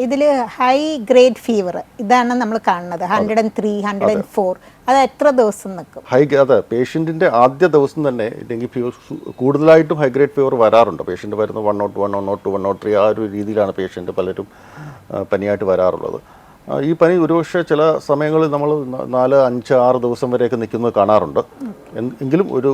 ഇതിൽ high grade fever ഇതാണ് നമ്മൾ കാണുന്നത്. Hundred and three hundred and four അത് എത്ര ദിവസം നിൽക്കും ഹൈ അതെ പേഷ്യന്റിന്റെ ആദ്യ ദിവസം തന്നെ ഡെങ്കി ഫീവർ കൂടുതലായിട്ടും ഹൈ ഗ്രേഡ് ഫീവർ വരാറുണ്ട്. പേഷ്യന്റ് വരുന്ന one nought one one nought one nought three ആ ഒരു രീതിയിലാണ് പേഷ്യന്റ് പലരും പനിയായിട്ട് വരാറുള്ളത്. ഈ പനി ഒരുപക്ഷെ ചില സമയങ്ങളിൽ നമ്മൾ നാല് അഞ്ച് ആറ് ദിവസം വരെയൊക്കെ നിൽക്കുന്നത് കാണാറുണ്ട്. എങ്കിലും ഒരു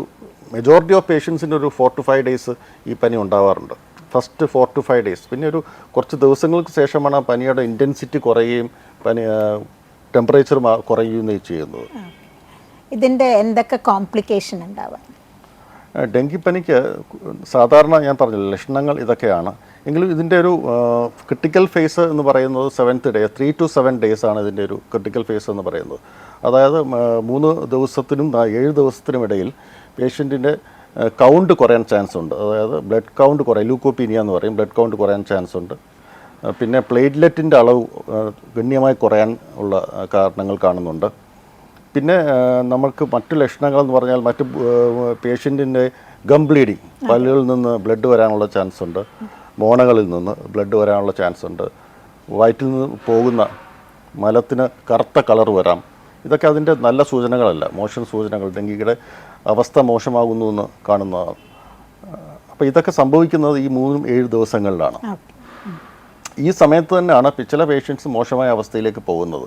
മെജോറിറ്റി ഓഫ് പേഷ്യൻസിന്റെ ഒരു ഫോർ ടു ഫൈവ് ഡേയ്സ് ഈ പനി ഉണ്ടാവാറുണ്ട്. First four to five days പിന്നെ ഒരു കുറച്ച് ദിവസങ്ങൾക്ക് ശേഷമാണ് ആ പനിയുടെ ഇന്റൻസിറ്റി കുറയുകയും പനി ടെമ്പറേച്ചർ കുറയുകയും ചെയ്യുന്നത്. ഇതിന്റെ എന്തൊക്കെ കോംപ്ലിക്കേഷൻ ഉണ്ടാവാം? ആ, ഡെങ്കിപ്പനിക്ക് സാധാരണ ഞാൻ പറഞ്ഞില്ല ലക്ഷണങ്ങൾ ഇതൊക്കെയാണ്. എങ്കിലും ഇതിന്റെ ഒരു ക്രിട്ടിക്കൽ ഫേസ് എന്ന് പറയുന്നത് seventh day three to seven days ആണ് ഇതിന്റെ ഒരു ക്രിട്ടിക്കൽ ഫേസ് എന്ന് പറയുന്നത്. അതായത് മൂന്ന് ദിവസത്തിനും ഏഴ് ദിവസത്തിനും ഇടയിൽ പേഷ്യന്റിന്റെ കൗണ്ട് കുറയാൻ ചാൻസ് ഉണ്ട്. അതായത് ബ്ലഡ് കൗണ്ട് കുറയും ലൂക്കോപ്പീനിയ എന്ന് പറയും. ബ്ലഡ് കൗണ്ട് കുറയാൻ ചാൻസ് ഉണ്ട്. പിന്നെ പ്ലേറ്റ്ലെറ്റിന്റെ അളവ് ഗണ്യമായി കുറയാൻ ഉള്ള കാരണങ്ങൾ കാണുന്നുണ്ട്. പിന്നെ നമുക്ക് മറ്റു ലക്ഷണങ്ങൾ എന്ന് പറഞ്ഞാൽ മറ്റ് പേഷ്യന്റിന്റെ ഗം ബ്ലീഡിങ് പല്ലുകളിൽ നിന്ന് ബ്ലഡ് വരാനുള്ള ചാൻസ് ഉണ്ട്. മോണകളിൽ നിന്ന് ബ്ലഡ് വരാനുള്ള ചാൻസ് ഉണ്ട്. വയറ്റിൽ നിന്ന് പോകുന്ന മലത്തിന് കറുത്ത കളർ വരാം. ഇതൊക്കെ അതിന്റെ നല്ല സൂചനകളല്ല. മോശം സൂചനകൾ ഡെങ്കിയുടെ അവസ്ഥ മോശമാകുന്നു എന്ന് കാണുന്നതാണ് അപ്പോൾ ഇതൊക്കെ സംഭവിക്കുന്നത് ഈ മൂന്നും ഏഴ് ദിവസങ്ങളിലാണ്. ഈ സമയത്ത് തന്നെയാണ് ചില പേഷ്യൻസ് മോശമായ അവസ്ഥയിലേക്ക് പോകുന്നത്.